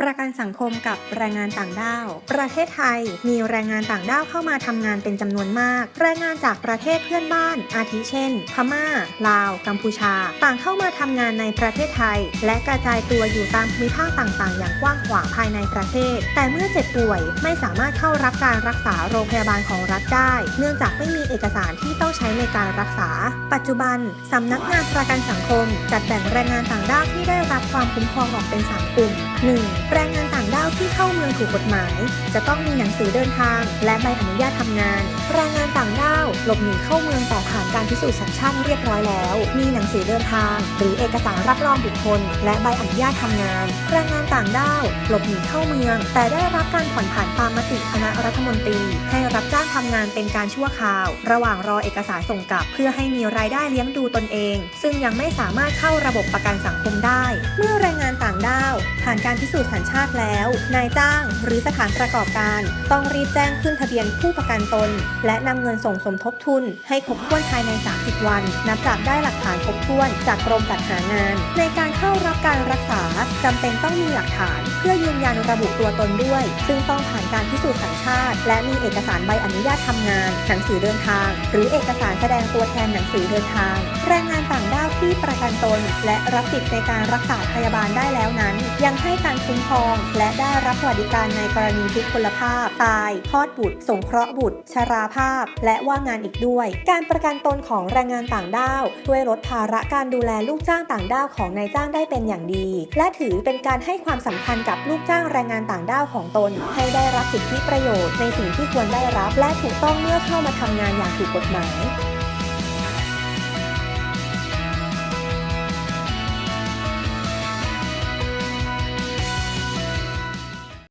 ประกันสังคมกับแรงงานต่างด้าว ประเทศไทยมีแรงงานต่างด้าวเข้ามาทำงานเป็นจำนวนมาก แรงงานจากประเทศเพื่อนบ้าน อาทิเช่น พม่า ลาว กัมพูชา ต่างเข้ามาทำงานในประเทศไทย และกระจายตัวอยู่ตามภูมิภาคต่างๆ อย่างกว้างขวางภายในประเทศ แต่เมื่อเจ็บป่วยไม่สามารถเข้ารับการรักษาโรงพยาบาลของรัฐได้ เนื่องจากไม่มีเอกสารที่ต้องใช้ในการรักษา ปัจจุบันสำนักงานประกันสังคม จัดแบ่งแรงงานต่างด้าวที่ได้รับความคุ้มครองออกเป็น3กลุ่ม 1. แรงงานต่าง ด้าวที่เข้าเมืองถูกกฎหมาย จะต้องมีหนังสือเดินทาง และใบอนุญาตทำงาน แรงงานต่างด้าวหลบหนีเข้าเมืองแต่ผ่านการพิสูจน์สัญชาติเรียบร้อยแล้ว มีหนังสือเดินทาง หรือเอกสารรับรองบุคคล และใบอนุญาตทำงาน แรงงานต่างด้าวหลบหนีเข้าเมือง แต่ได้รับการผ่อนผันตามมติคณะรัฐมนตรี ให้รับจ้างทำงานเป็นการชั่วคราว ระหว่างรอเอกสารส่งกลับ เพื่อให้มีรายได้เลี้ยงดูตนเอง ซึ่งยังไม่สามารถเข้าระบบประกันสังคมได้ เมื่อแรงงานต่างด้าวผ่านการพิสูจน์สัญชาติแล้วนายจ้างหรือสถานประกอบการ ต้องรีบแจ้งขึ้นทะเบียนผู้ประกันตน และนำเงินส่งสมทบทุน ให้ครบถ้วนภายใน 30 วัน นับจากได้หลักฐานครบถ้วน จากกรมจัดหางาน ในการเข้ารับการรักษาจำเป็นต้องมีหลักฐาน เพื่อยืนยันระบุตัวตนด้วย ซึ่งต้องผ่านการพิสูจน์สัญชาติ และมีเอกสารใบอนุญาตทำงาน หนังสือเดินทาง หรือเอกสารแสดงตัวแทนหนังสือเดินทาง แรงงานต่างด้าวที่ประกันตน และรับสิทธิ์ในการรักษาพยาบาลได้แล้วนั้น ยังให้การคุ้มครองและได้รับสวัสดิการในกรณีทุกพลภาพ ตายคลอดบุตร สงเคราะห์บุตร ชราภาพ และว่างงานอีกด้วย การประกันตนของแรงงานต่างด้าวช่วยลดภาระการดูแลลูกจ้างต่างด้าวของนายจ้างได้เป็นอย่างดี และถือเป็นการให้ความสำคัญกับลูกจ้างแรงงานต่างด้าวของตน ให้ได้รับสิทธิประโยชน์ในสิ่งที่ควรได้รับและถูกต้องเมื่อเข้ามาทำงานอย่างถูกกฎหมาย